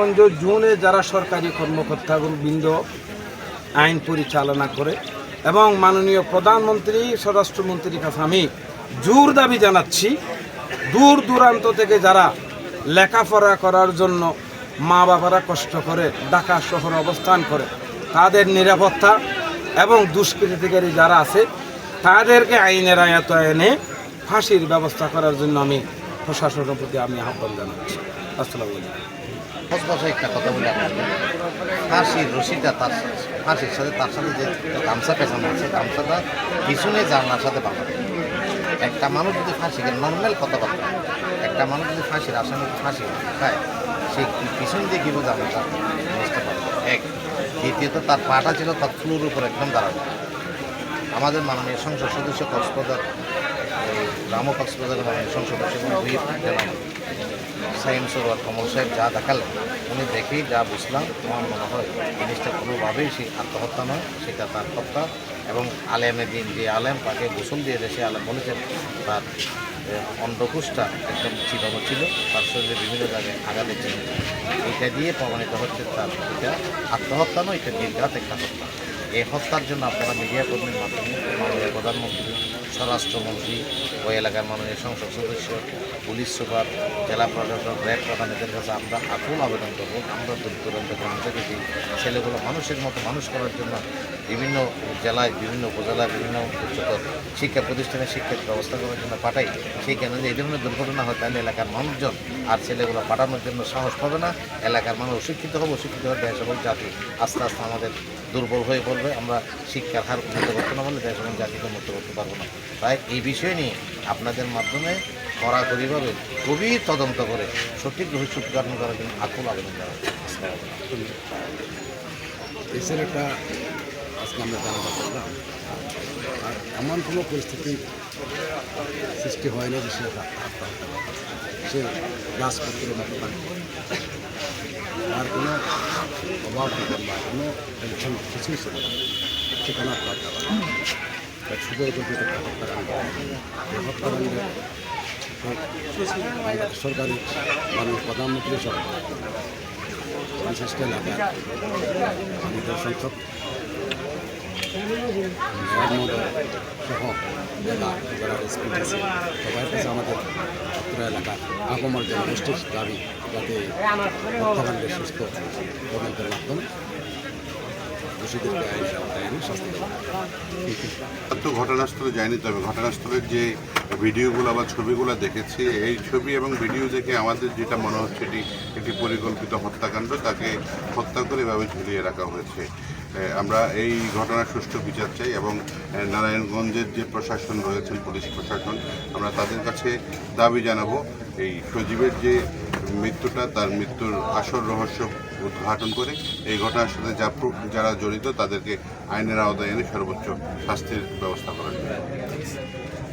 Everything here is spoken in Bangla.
নারায়ণগঞ্জ জোনে যারা সরকারি কর্মকর্তাবৃন্দ আইন পরিচালনা করে এবং মাননীয় প্রধানমন্ত্রী, স্বরাষ্ট্রমন্ত্রীর কাছে আমি জোর দাবি জানাচ্ছি, দূর দূরান্ত থেকে যারা লেখাপড়া করার জন্য মা বাবারা কষ্ট করে ঢাকা শহরে অবস্থান করে, তাদের নিরাপত্তা এবং দুষ্কৃতিকারী যারা আছে, তাদেরকে আইনের আয়াত এনে ফাঁসির ব্যবস্থা করার জন্য আমি প্রশাসনের প্রতি আমি আহ্বান জানাচ্ছি। আসসালামু আলাইকুম। দশ একটা কথা বলে আপনাকে। ফাঁসির রশিটা তার ফাঁসির সাথে, তার সাথে যে গামছা পেছানো আছে, গামছাটা পিছনে জানলার সাথে বাঁধানো একটা মানুষ যদি ফাঁসি নর্মাল কথাবার্তা। একটা মানুষ যদি ফাঁসির আসামি ফাঁসি খায় সে পিছন দিয়ে কীভাবে জানলাটা বুঝতে পারবে। এক। দ্বিতীয়ত, তার পাটা ছিল তার ফ্লুর উপর একদম দাঁড়ানো। আমাদের মাননীয় সংসদ সদস্য কক্সবাজার গ্রাম কক্সবাজারের মাননীয় সংসদ সদস্য সাইম সরোয়ার কমল সাহেব যা দেখালেন, উনি দেখেই যা বুঝলাম, আমার মনে হয় জিনিসটা কোনোভাবেই সে আত্মহত্যা নয়, সেটা তার হত্যা এবং আলেমের দিন যে আলেম, তাকে গোসল দিয়ে সে আলেম বলেছেন, তার অন্ডকোষটা একদম চিবানো ছিল, তার শরীরে বিভিন্ন জায়গায় আঘাতের চিহ্ন। এটা দিয়ে প্রমাণিত হচ্ছে তার এটা আত্মহত্যা নয়, এটা নির্ঘাত একটা হত্যা এই হত্যার জন্য আপনারা মিডিয়া কর্মীর মাধ্যমে মাননীয় প্রধানমন্ত্রী স্বরাষ্ট্রমন্ত্রী, ওই এলাকার মাননীয় সংসদ সদস্য, পুলিশ সুপার, জেলা প্রশাসক র্যাব প্রধানদের কাছে আমরা আকুল আবেদন করব। আমরা দূর দূরান্ত গ্রাম থেকে ছেলেগুলো মানুষের মতো মানুষ করার জন্য বিভিন্ন জেলায়, বিভিন্ন উপজেলায়, বিভিন্ন উচ্চতর শিক্ষা প্রতিষ্ঠানে শিক্ষার ব্যবস্থা করার জন্য পাঠাই সেইখানে যদি এই ধরনের দুর্ঘটনা হয়, তাহলে এলাকার মানুষজন আর ছেলেগুলো পাঠানোর জন্য সাহস পাবে না। এলাকার মানুষ অশিক্ষিত হবে অশিক্ষিত হবে, দেশ এবং জাতি আস্তে আস্তে আমাদের দুর্বল হয়ে পড়বে। আমরা শিক্ষার হার উন্নত করতে না পারলে দেশ এবং জাতিকে উন্নত করতে পারব না। তাই এই বিষয় নিয়ে আপনাদের মাধ্যমে কড়াকড়িভাবে খুবই তদন্ত করে সঠিক রহস্য উদ্ঘাটন করার জন্য আকুল আবেদন করা এই ছেলেটা আজকে আমরা জানাতে পারলাম, আর এমন কোনো পরিস্থিতি সৃষ্টি হয় না যে সে সে গাছপত্রের মতো আর কোনো অভাব বা কোনো টেনশন কিছুই ছিল না সেখানে আত্মহত্যা সরকারি মাননীয় প্রধানমন্ত্রী সহ সংশ্লিষ্ট এলাকার আমাদের মহোদয় সহ জেলা যারা এসপি ডিসি সবার কাছে আমাদের ছাত্র এলাকার আপামর জনগোষ্ঠীর দাবি, যাতে হত্যাকাণ্ডের সুস্থ তদন্তের মাধ্যমে তো ঘটনাস্থলে যায়নি, তবে ঘটনাস্থলের যে ভিডিওগুলো বা ছবিগুলো দেখেছি, এই ছবি এবং ভিডিও দেখে আমাদের যেটা মনে হচ্ছে এটি একটি পরিকল্পিত হত্যাকাণ্ড, তাকে হত্যা করে এভাবে ঝুলিয়ে রাখা হয়েছে। আমরা এই ঘটনার সুষ্ঠু বিচার চাই এবং নারায়ণগঞ্জের যে প্রশাসন রয়েছেন, পুলিশ প্রশাসন, আমরা তাদের কাছে দাবি জানাব। এই সজীবের যে মৃত্যুটা, তার মৃত্যুর আসল রহস্য উদ্ঘাটন করে এই ঘটনার সাথে যা যারা জড়িত তাদেরকে আইনের আওতায় এনে সর্বোচ্চ শাস্তির ব্যবস্থা করা